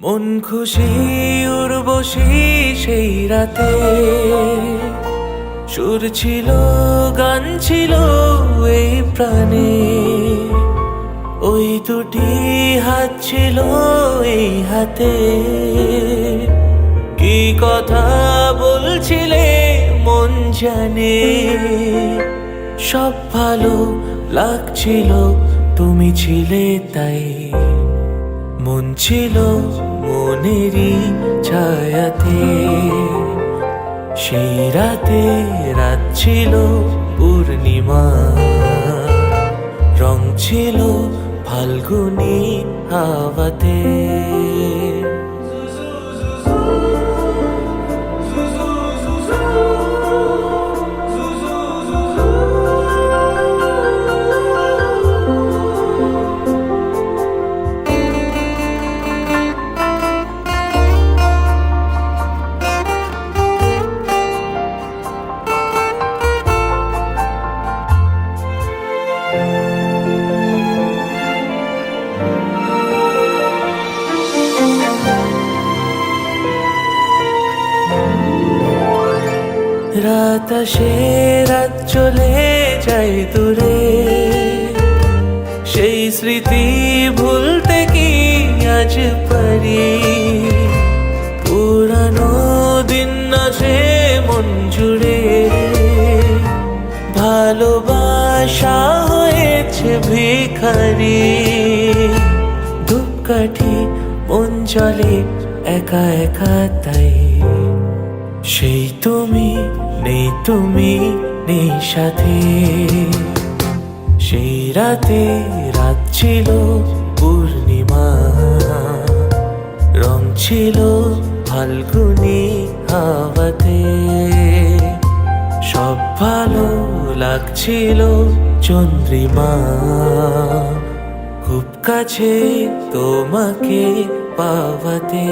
মন খুশি, উর্বশী সেই রাতে। সুর ছিল, গান ছিল এই প্রাণে। ওই দুটি হাত ছিল এই হাতে। কি কথা বলছিলে, মন জানে। সব ভালো লাগছিল, তুমি ছিলে তাই। মন ছিল মনেরই ছায়াতে। সেই রাতে রাত ছিল পূর্ণিমা। রং ছিল ফাল্গুনি হাওয়াতে। রাত আসে, রাত চলে যায় দূরে। সেই স্মৃতি ভুলতে কি আজ পারি? পুরানো দিন আসে মন জুড়ে। ভালোবাসা হয়েছে ভিখারি। ধূপকাঠি মন জলে একা একা তাই। সেই তুমি নেই তুমি নেই সাথে। সেই রাতে রাত ছিল পূর্ণিমা। রং ছিল ফাল্গুনি হাওয়াতে। সব ভালো লাগছিল চন্দ্রিমা। খুব কাছে তোমাকে পাওয়াতে।